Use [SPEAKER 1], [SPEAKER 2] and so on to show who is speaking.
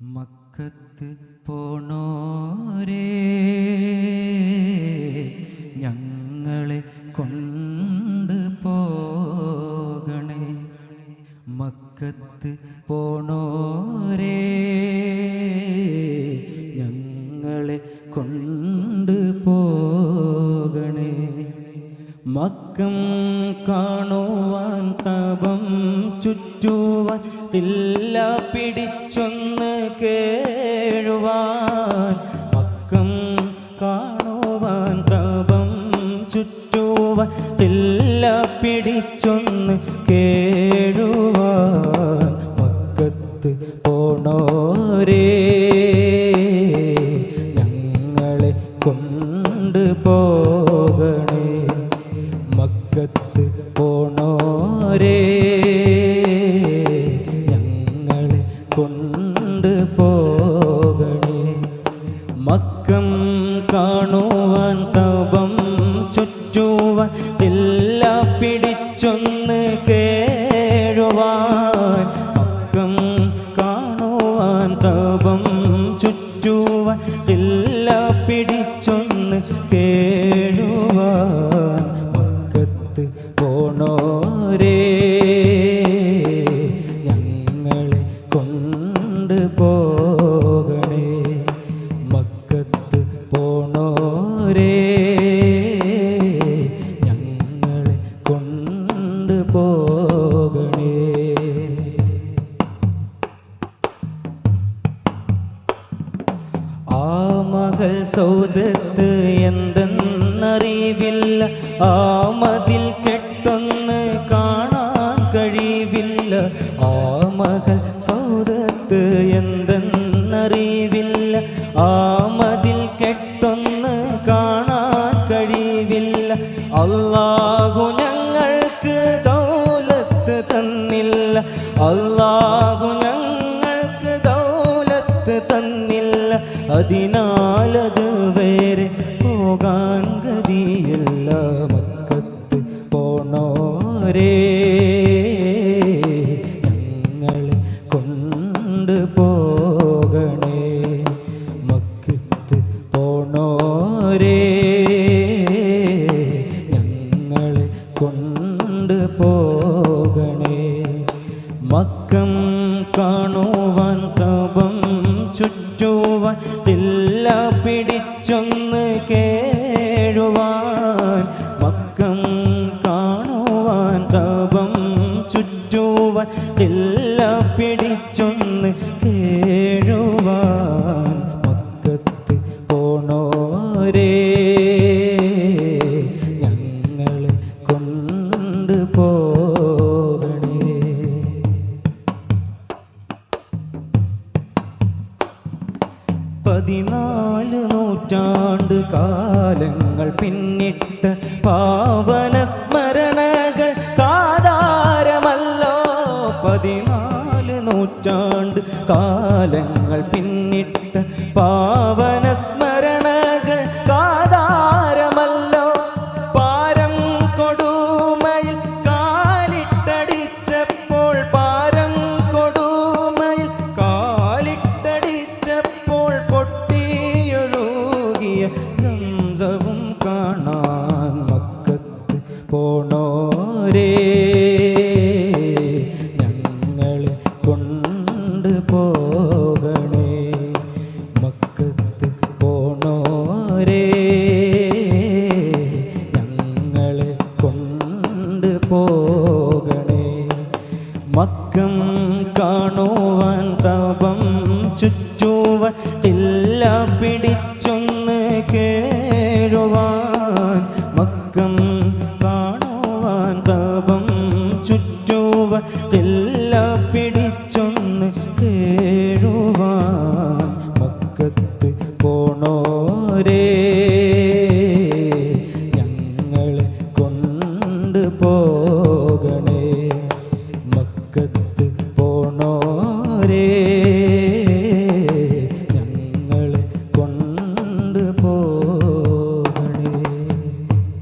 [SPEAKER 1] മക്കത്ത് പോണോരേ ഞങ്ങളെ കൊണ്ട് പോകണേ. മക്കത്ത് പോണോരേ ഞങ്ങളെ കൊണ്ട് പോകണേ. മക്കം തപം ചുറ്റുവാൻ തില്ല പിടിച്ചൊന്ന് കേഴുവാൻ പക്കം കാണുവാൻ തപം ചുറ്റുവാൻ തില്ല പിടിച്ചൊന്ന് കേഴുവാൻ മക്കത്ത് പോണോരേ ഞങ്ങളെ കൊണ്ട് പോകണേ മക്കത്ത് പോണോരേ. കാണുവാൻ തപം ചുറ്റുവാൻ എല്ലാ പിടിച്ചൊന്ന് കേഴുവാൻ സൗദത്ത് എന്തെന്നറിവില്ല. ആ മതിൽ കെട്ടൊന്ന് കാണാൻ കഴിവില്ല. ആ മകൾ സൗദത്ത് എന്തെന്നറിവില്ല. ആ മതിൽ കെട്ടൊന്ന് കാണാൻ കഴിവില്ല. അള്ളാഹു ഞങ്ങൾക്ക് ദൗലത്ത് തന്നില്ല. അള്ളാഹു തന്നില്ല അതിനാലത് വേറെ പോകാൻ ഗതിയല്ല. മക്കത്ത് പോണോരേ ഞങ്ങളെ കൊണ്ട് പോകണേ. മക്കത്ത് പോണോരേ ഞങ്ങളെ കൊണ്ട് പോകണേ. മക്കം കാണുവാൻ തപം ചുറ്റുവാൻ പിടിച്ചൊന്ന് കേഴുവാൻ മക്കം കാണുവാൻ തപം ചുറ്റുവാൻ പിടിച്ചൊന്ന് കേഴുവാൻ. പതിനാല് നൂറ്റാണ്ട് കാലങ്ങൾ പിന്നിട്ട് പാവന സ്മരണകൾ കാതാരമല്ലോ. പതിനാല് നൂറ്റാണ്ട് കാലങ്ങൾ പിന്നിട്ട് പാവന സ്മരണകൾ പൊട്ടിയൊഴുകിയ സംസവും കാണാൻ മക്കത്ത് പോണോരേ. ഞങ്ങളെ കൊണ്ട് പോകണേ. മക്കത്ത് പോണോരേ. ഞങ്ങളെ കൊണ്ട് പോകണേ. മക്കം കാണുവാൻ തപം ചുറ്റുവ ഇല്ല പിടിച്ചൊന്ന്